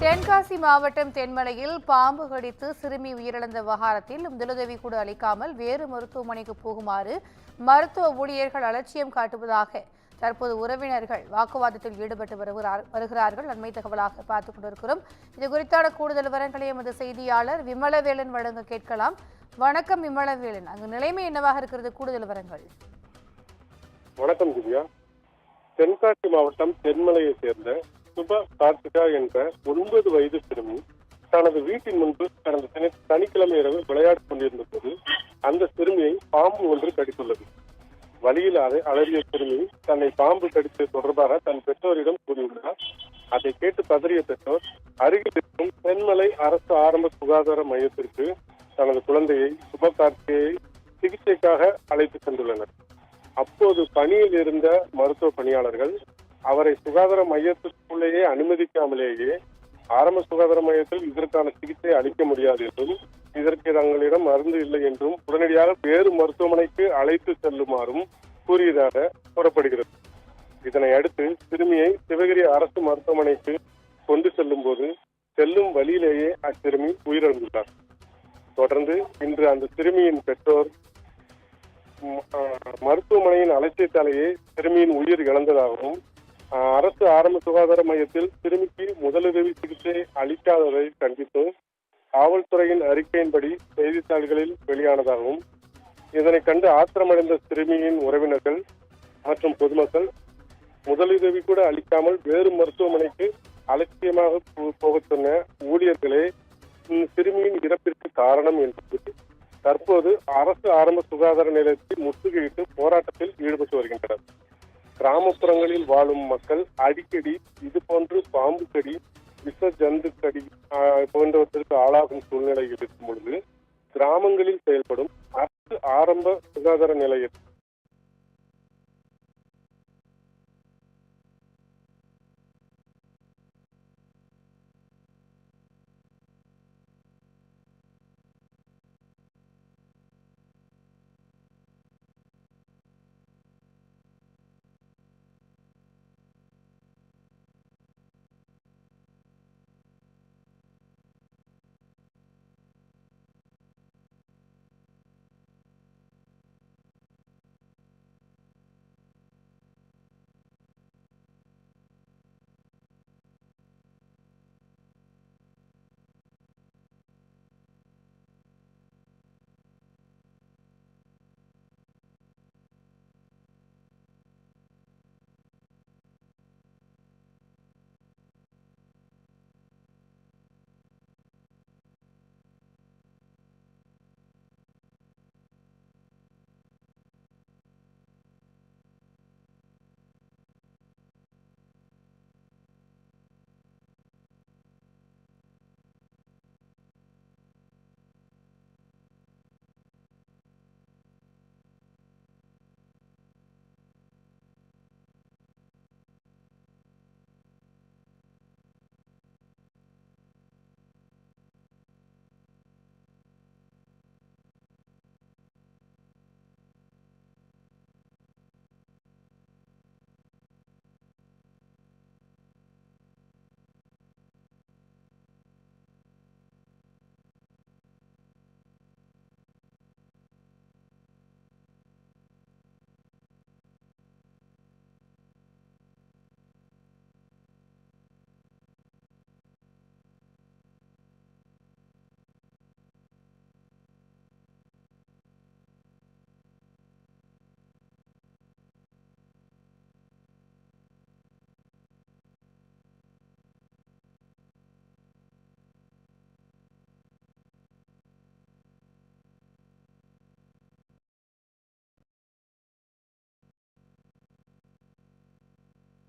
தென்காசி மாவட்டம் தென்மலையில் பாம்பு கடித்து சிறுமி உயிரிழந்த விவகாரத்தில் முதலுதவி கூட அளிக்காமல் வேறு மருத்துவமனைக்கு போகுமாறு மருத்துவ ஊழியர்கள் அலட்சியம் காட்டுவதாக தற்போது உறவினர்கள் வாக்குவாதத்தில் ஈடுபட்டு வருகிறார் வருகிறார்கள். நன்மை தகவலாக பார்த்துக் கொண்டிருக்கிறோம். இது குறித்தான கூடுதல் விவரங்களை எமது செய்தியாளர் விமலவேலன் வழங்க கேட்கலாம். வணக்கம் விமலவேலன். அங்கு நிலைமை என்னவாக இருக்கிறது? கூடுதல் விவரங்கள். வணக்கம் திவ்யா. தென்காசி மாவட்டம் தென்மலையை சேர்ந்த சுப கார்த்திகா என்ற ஒன்பது வயது சிறுமி தனது வீட்டின் முன்பு கடந்த சனிக்கிழமை இரவு விளையாடிக் கொண்டிருந்த போது அந்த சிறுமியை பாம்பு ஒன்று கடித்துள்ளது. வழியில் அலறிய சிறுமி தன்னை பாம்பு கடித்தது தொடர்பாக தன் பெற்றோரிடம் கூறியுள்ளார். அதை கேட்டு பதறிய பெற்றோர் அருகில் இருக்கும் தென்மலை அரசு ஆரம்ப சுகாதார மையத்திற்கு தனது குழந்தையை சுப கார்த்திகையை சிகிச்சைக்காக அழைத்து சென்றுள்ளனர். அப்போது பணியில் இருந்த மருத்துவ பணியாளர்கள் அவரை சுகாதார மையத்திற்குள்ளேயே அனுமதிக்காமலேயே ஆரம்ப சுகாதார மையத்தில் இதற்கான சிகிச்சை அளிக்க முடியாது என்றும் இதற்கு தங்களிடம் மருந்து இல்லை என்றும் உடனடியாக வேறு மருத்துவமனைக்கு அழைத்து செல்லுமாறும் கூறியதாக கூறப்படுகிறது. இதனை அடுத்து சிறுமியை சிவகிரி அரசு மருத்துவமனைக்கு கொண்டு செல்லும் போது செல்லும் வழியிலேயே அச்சிறுமி உயிரிழந்துள்ளார். தொடர்ந்து இன்று அந்த சிறுமியின் பெற்றோர் மருத்துவமனையின் அலட்சியத்தாலேயே சிறுமியின் உயிர் இழந்ததாகவும் அரசு ஆரம்ப சுகாதார மையத்தில் சிறுமிக்கு முதலுதவி சிகிச்சை அளிக்காததை கண்டித்து காவல்துறையின் அறிக்கையின்படி செய்தித்தாள்களில் வெளியானதாகவும் இதனை கண்டு ஆத்திரமடைந்த சிறுமியின் உறவினர்கள் மற்றும் பொதுமக்கள் முதலுதவி கூட அளிக்காமல் வேறு மருத்துவமனைக்கு அலட்சியமாக போ- போகச் சொன்ன ஊழியர்களே சிறுமியின் இறப்பிற்கு காரணம் என்று தற்போது அரசு ஆரம்ப சுகாதார நிலையத்தில் முற்றுகையிட்டு போராட்டத்தில் ஈடுபட்டு வருகின்றனர். கிராமப்புறங்களில் வாழும் மக்கள் அடிக்கடி இது போன்று பாம்பு கடி விஷ ஜந்து கடி போன்றவற்றிற்கு ஆளாகும் சூழ்நிலை இருக்கும் பொழுது கிராமங்களில் செயல்படும் அரசு ஆரம்ப சுகாதார நிலையத்தில்